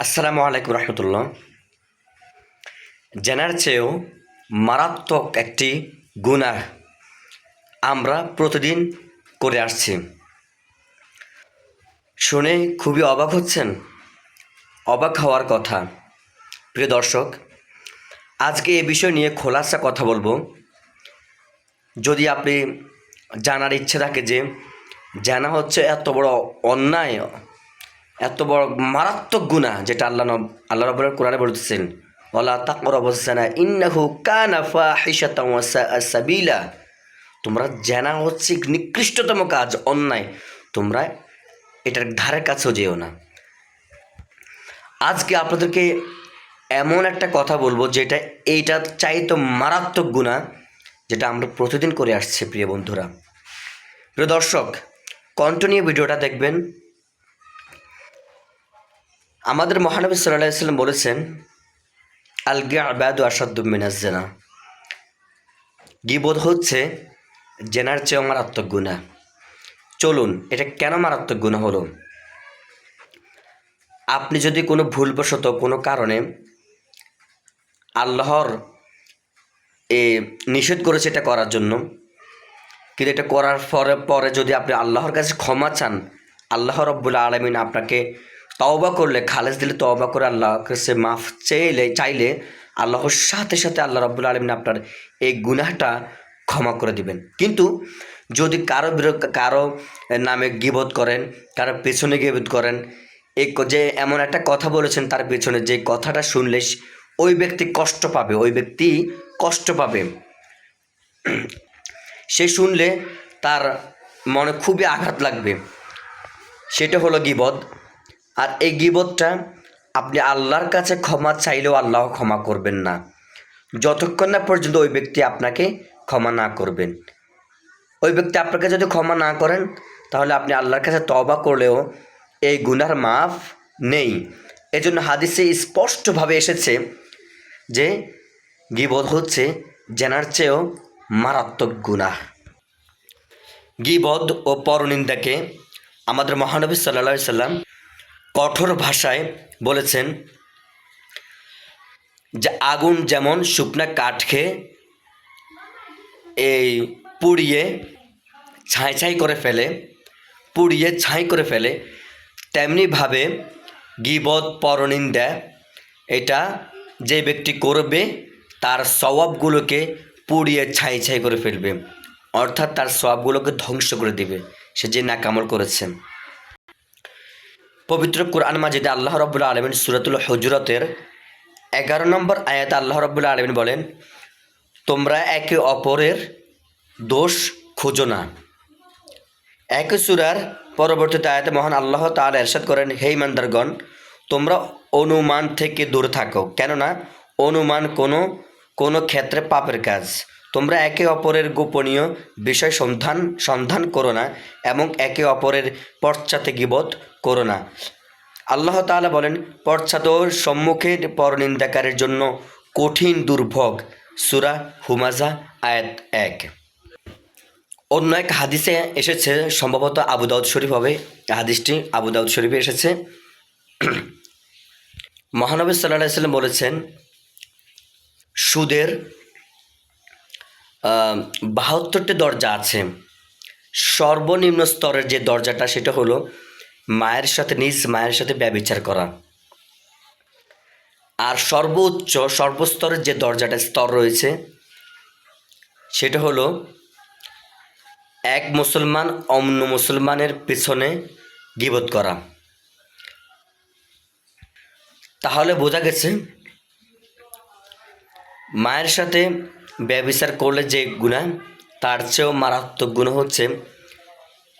আসসালামু আলাইকুম রহমতুল্লাহ। জানার চেয়েও মারাত্মক একটি গুনাহ আমরা প্রতিদিন করে আসছি। শুনে খুবই অবাক হচ্ছেন। অবাক হওয়ার কথা। প্রিয় দর্শক, আজকে এ বিষয় নিয়ে খোলাসা কথা বলব। যদি আপনি জানার ইচ্ছে থাকে যে, জানা হচ্ছে এত বড় অন্যায় এত বড় মারাত্মক গুণা যেটা আল্লাহ আল্লাহ রব কোরআনে বলতেছেন ওলা তাকর অবস্থানা ইন্নাহু কানা ফাহিশাতাও ওয়া সাআ সাবিলা। তোমরা জানা হচ্ছে নিকৃষ্টতম কাজ, অন্যায়। তোমরা এটার ধারের কাছেও যেও না। আজকে আপনাদেরকে এমন একটা কথা বলব যেটা এইটা চাইতো মারাত্মক গুণা যেটা আমরা প্রতিদিন করে আসছি, প্রিয় বন্ধুরা। প্রিয় দর্শক কন্টিনিউ ভিডিওটা দেখবেন। আমাদের মহানবী সাল্লাহ সাল্লাম বলেছেন আল আলগে আবাদু আসাদুমিনাজেনা গিবোধ হচ্ছে জেনার চেয়েও মারাত্মক গুণা চলুন, এটা কেন মারাত্মক গুণা হলো? আপনি যদি কোনো ভুলবশত কোনো কারণে আল্লাহর এ নিষেধ করেছে এটা করার জন্য, কিন্তু এটা করার পরে পরে যদি আপনি আল্লাহর কাছে ক্ষমা চান, আল্লাহ রব্বুল আলমিন আপনাকে তওবা করলে, খালেজ দিলে তওবা করে আল্লাহ কাছে মাফ চাইলে চাইলে আল্লাহর সাথে সাথে আল্লাহ রব্বুল আলমিন আপনার এই গুনাহটা ক্ষমা করে দিবেন। কিন্তু যদি কারও কারও নামে গিবোধ করেন, কারও পেছনে গিবোধ করেন, এই যে এমন একটা কথা বলেছেন তার পেছনে যে কথাটা শুনলে ওই ব্যক্তি কষ্ট পাবে, ওই ব্যক্তি কষ্ট পাবে। সে শুনলে তার মনে খুবই আঘাত লাগবে। সেটা হলো গিবদ আর এই গিবদটা আপনি আল্লাহর কাছে ক্ষমা চাইলেও আল্লাহ ক্ষমা করবেন না। যতক্ষণ না পর্যন্ত ওই ব্যক্তি আপনাকে ক্ষমা না করবেন। ওই ব্যক্তি আপনাকে যদি ক্ষমা না করেন, তাহলে আপনি আল্লাহর কাছে তবা করলেও এই গুনার মাফ নেই। এজন্য হাদিসে স্পষ্টভাবে এসেছে যে গিবদ হচ্ছে জেনার চেয়েও মারাত্মক গুনাহ। গিবদ ও পরনিন্দাকে আমাদের মহানবী সাল্লা সাল্লাম কঠোর ভাষায় বলেছেন যে আগুন যেমন শুকনা কাঠ খেয়ে এই পুড়িয়ে ছাই ছাই করে ফেলে, পুড়িয়ে ছাই করে ফেলে, তেমনিভাবে গিবদ পরনিন্দা, এটা যে ব্যক্তি করবে, তার স্বভাবগুলোকে পুড়িয়ে ছাই ছাই করে ফেলবে, অর্থাৎ তার স্বভাবগুলোকে ধ্বংস করে দিবে, সে যে নাকামল করেছে পবিত্র কোরআন মাজিদে আল্লাহ রব্বুল্লা আলমিন সুরাতুল হজরতের এগারো নম্বর আয়াত আল্লাহ রব্বুল্লা আলমিন বলেন, তোমরা একে অপরের দোষ খোঁজো না। একই সুরার পরবর্তীতে আয়াতে মহান আল্লাহ তাআলা এরশাদ করেন, হে ইমানদারগণ তোমরা অনুমান থেকে দূরে থাকো। কেননা, অনুমান কোনো কোনো ক্ষেত্রে পাপের কাজ। তোমরা একে অপরের গোপনীয় বিষয় সন্ধান সন্ধান করো না এবং একে অপরের পশ্চাতে গিবত করো না। আল্লাহ তাআলা বলেন পশ্চাৎ ও সম্মুখে পরনিন্দাকারের জন্য কঠিন দুর্ভোগ। সুরা হুমাজা আয়াত এক। অন্য এক হাদিসে এসেছে, সম্ভবত আবু দাউদ শরীফ হবে। হাদিসটি আবু দাউদ শরীফে এসেছে। মহানবী সাল্লাহ সাল্লাম বলেছেন, সুদের বাহাত্তরটি দরজা আছে। সর্বনিম্ন স্তরের যে দরজাটা, সেটা হলো মায়ের সাথে নিজ মায়ের সাথে ব্যবিচার করা। আর সর্বোচ্চ, সর্বস্তরের যে দরজাটা স্তর রয়েছে, সেটা হলো এক মুসলমান অন্য মুসলমানের পেছনে গিবত করা। তাহলে বোঝা গেছে, মায়ের সাথে ব্যবচার করলে যে গুণা তার চেয়েও মারাত্মক গুণ হচ্ছে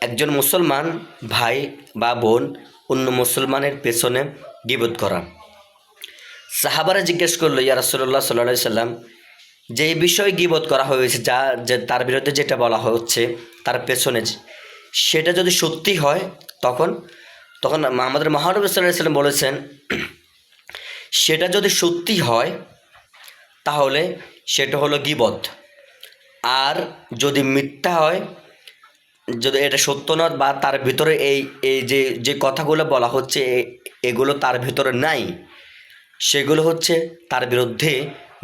একজন মুসলমান ভাই বা বোন অন্য মুসলমানের পেছনে গিবত করা। সাহাবারা জিজ্ঞেস করল, ইয়া রাসুল্লাহ সাল্লাহ সাল্লাম, যে বিষয়ে গিবত করা হয়েছে, যা, যে তার বিরুদ্ধে যেটা বলা হচ্ছে, তার পেছনে সেটা যদি সত্যি হয়, তখন তখন আমাদের মহানবী সাল্লাহ সাল্লাম বলেছেন, সেটা যদি সত্যি হয়, তাহলে সেটা হলো গিবত। আর যদি মিথ্যা হয়, যদি এটা সত্য নয় বা তার ভিতরে এই এই যে যে কথাগুলো বলা হচ্ছে এগুলো তার ভিতরে নাই, সেগুলো হচ্ছে তার বিরুদ্ধে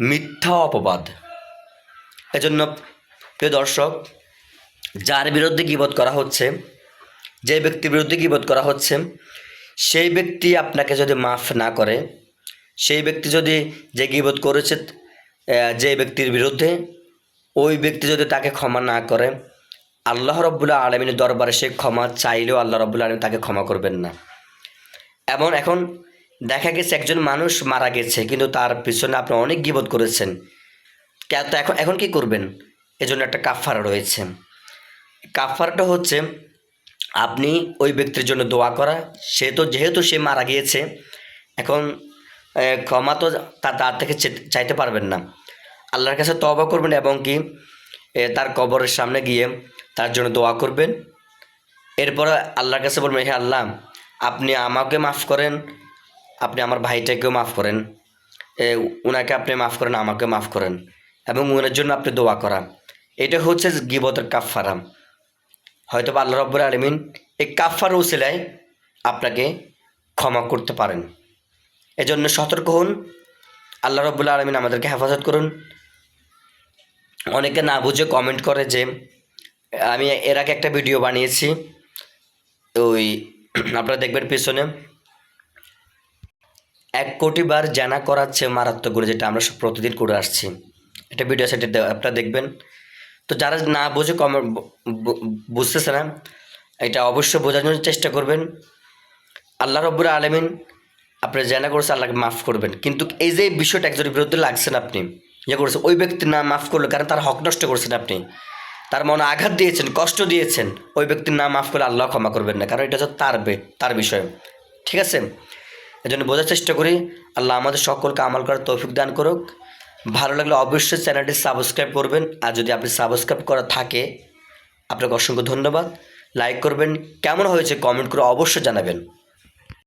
মিথ্যা অপবাদ। এজন্য প্রিয় দর্শক, যার বিরুদ্ধে গিবত করা হচ্ছে, যে ব্যক্তির বিরুদ্ধে গিবত করা হচ্ছে, সেই ব্যক্তি আপনাকে যদি মাফ না করে, সেই ব্যক্তি যদি যে গিবত করেছে যে ব্যক্তির বিরুদ্ধে, ওই ব্যক্তি যদি তাকে ক্ষমা না করে, আল্লাহ রব্বুল্লাহ আলমিনের দরবারে সে ক্ষমা চাইলেও আল্লাহ রব্বুল্লাহ আলমিন তাকে ক্ষমা করবেন না। এবং এখন দেখা গেছে একজন মানুষ মারা গেছে, কিন্তু তার পিছনে আপনি অনেক গিবত করেছেন। তো এখন এখন কি করবেন? এজন্য একটা কাফারা রয়েছে। কাফারটা হচ্ছে, আপনি ওই ব্যক্তির জন্য দোয়া করা। সে তো, যেহেতু সে মারা গিয়েছে, এখন ক্ষমা তো তা- তার থেকে চাইতে পারবেন না। আল্লাহর কাছে তবা করবেন এবং কি তার কবরের সামনে গিয়ে তার জন্য দোয়া করবেন। এরপরে আল্লাহর কাছে বলবেন হে আল্লাহ আপনি আমাকে মাফ করেন আপনি আমার ভাইটাকেও মাফ করেন। এ, উনাকে আপনি মাফ করেন আমাকে মাফ করেন এবং উনার জন্য আপনি দোয়া করা এটা হচ্ছে গিবতের কাফারা হয়তো আল্লাহ রব্বুল আলমিন এই কাফার উসিলায় আপনাকে ক্ষমা করতে পারেন। এজন্য সতর্ক হন। আল্লাহ রব্বুল আলমিন আমাদেরকে হেফাজত করুন। অনেকে না বুঝে কমেন্ট করে যে, আমি এর আগে একটা ভিডিও বানিয়েছি। ওই, আপনারা দেখবেন পেছনে। এক কোটি বার জানা করাচ্ছে মারাত্মক করে যেটা আমরা প্রতিদিন করে আসছি। এটা ভিডিও সেটা আপনারা দেখবেন। তো যারা না বুঝে কম বুঝতেছে না, এটা অবশ্যই বোঝার জন্য চেষ্টা করবেন। আল্লাহ রব্বুর আলমিন আপনি জানা করেছে, আল্লাহকে মাফ করবেন। কিন্তু এই যে বিষয়টা একজনের বিরুদ্ধে লাগছেন আপনি ইয়ে করেছে, ওই ব্যক্তির না মাফ করল, কারণ তার হক নষ্ট করেছেন আপনি। তার মনে আঘাত দিয়েছেন, কষ্ট দিয়েছেন, ওই ব্যক্তির না মাফ করলে আল্লাহ ক্ষমা করবেন না, কারণ এটা হচ্ছে তার তার বিষয়। ঠিক আছে? এজন্য বোঝার চেষ্টা করি, আল্লাহ আমাদের সকলকে আমাল করার তৌফিক দান করুক। ভালো লাগলে অবশ্যই চ্যানেলটি সাবস্ক্রাইব করবেন, আর যদি আপনি সাবস্ক্রাইব করা থাকে, আপনাকে অসংখ্য ধন্যবাদ। লাইক করবেন, কেমন হয়েছে কমেন্ট করে অবশ্যই জানাবেন।